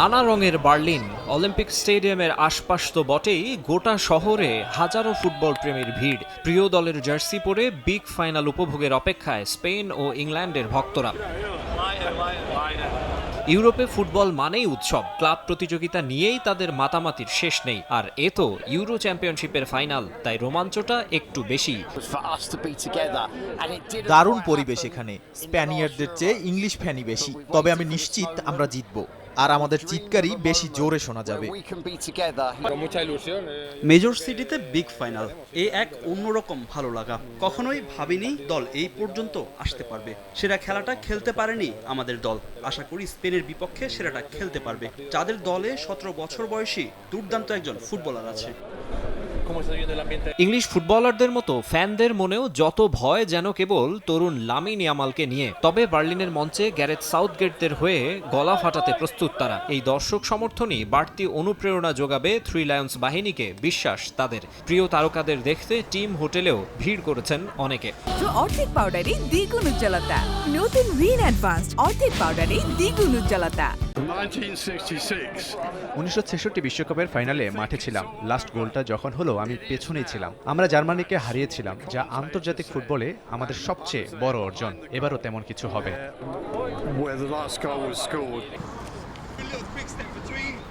নানা রঙের Berlin, Olympic স্টেডিয়ামের আশপাশ তো বটেই, গোটা শহরে হাজারো ফুটবল প্রেমীর ভিড়। প্রিয় দলের জার্সি পরে বিগ ফাইনাল উপভোগের অপেক্ষায় স্পেন ও ইংল্যান্ডের ভক্তরা। ইউরোপে ফুটবল মানেই উৎসব। ক্লাব প্রতিযোগিতা নিয়েই তাদের মাতামাতির শেষ নেই। আর এ তো ইউরো চ্যাম্পিয়নশিপের ফাইনাল, তাই রোমাঞ্চটা একটু বেশি। দারুণ পরিবেশ এখানে। স্প্যানিয়ার্ডদের চেয়ে ইংলিশ ফ্যানই বেশি। তবে আমি নিশ্চিত আমরা জিতব। আর আমাদের চিৎকারই বেশি জোরে শোনা যাবে। মেজর সিটিতে বিগ ফাইনাল এ এক অন্যরকম ভালো লাগা। কখনোই ভাবিনি দল এই পর্যন্ত আসতে পারবে। সেরা খেলাটা খেলতে পারেনি আমাদের দল। আশা করি স্পেনের বিপক্ষে সেরাটা খেলতে পারবে। যাদের দলে সতেরো বছর বয়সী দুর্দান্ত একজন ফুটবলার আছে। ইংলিশ ফুটবলারদের মতো ফ্যানদের মনেও যত ভয় যেন কেবল তরুণ লামিন ইয়ামালকে নিয়ে। তবে বার্লিনের মঞ্চে গ্যারেথ সাউথগেটদের হয়ে গলা ফাটাতে প্রস্তুত তারা। এই দর্শক সমর্থনই বাড়তি অনুপ্রেরণা যোগাবে থ্রি লায়ন্স বাহিনীকে বিশ্বাস তাদের। প্রিয় তারকাদের দেখতে টিম হোটেলেও ভিড় করেছেন অনেকে। অর্ধেক পাউডারে দ্বিগুণ উজ্জ্বলতা। নতুন রিন অ্যাডভান্সড অর্ধেক পাউডারে দ্বিগুণ উজ্জ্বলতা। 1966 উনিশশো ছেষট্টি বিশ্বকাপের ফাইনালে মাঠে ছিলাম। লাস্ট গোলটা যখন হলো আমি পেছনেই ছিলাম। আমরা জার্মানিকে হারিয়েছিলাম যা আন্তর্জাতিক ফুটবলে আমাদের সবচেয়ে বড় অর্জন। এবারও তেমন কিছু হবে।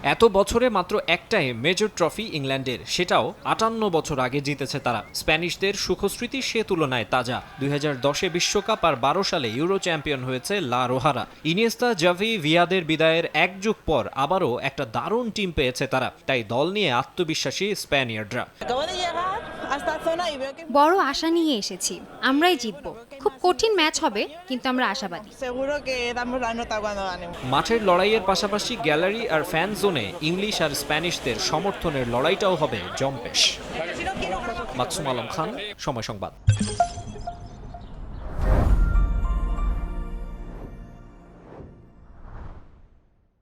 এত বছরে মাত্র একটাই মেজর ট্রফি ইংল্যান্ডের সেটাও আটান্ন বছর আগে জিতেছে তারা। স্প্যানিশদের সুখস্মৃতি সে তুলনায় তাজা। দুই হাজার দশে বিশ্বকাপ আর বারো সালে ইউরো চ্যাম্পিয়ন হয়েছে লা রোহারা। ইনিয়েস্তা জাভি ভিয়াদের বিদায়ের এক যুগ পর আবারও একটা দারুণ টিম পেয়েছে তারা। তাই দল নিয়ে আত্মবিশ্বাসী স্প্যানিয়ার্ডরা। বড় আশা নিয়ে এসেছি। আমরাই জিতব। খুব কঠিন ম্যাচ হবে কিন্তু আমরা আশাবাদী. মাঠের লড়াইয়ের পাশাপাশি গ্যালারি আর ফ্যান জোনে ইংলিশ আর স্প্যানিশদের সমর্থনের লড়াইটাও হবে জম্পেশ। মাকসুম আলম খান সময় সংবাদ।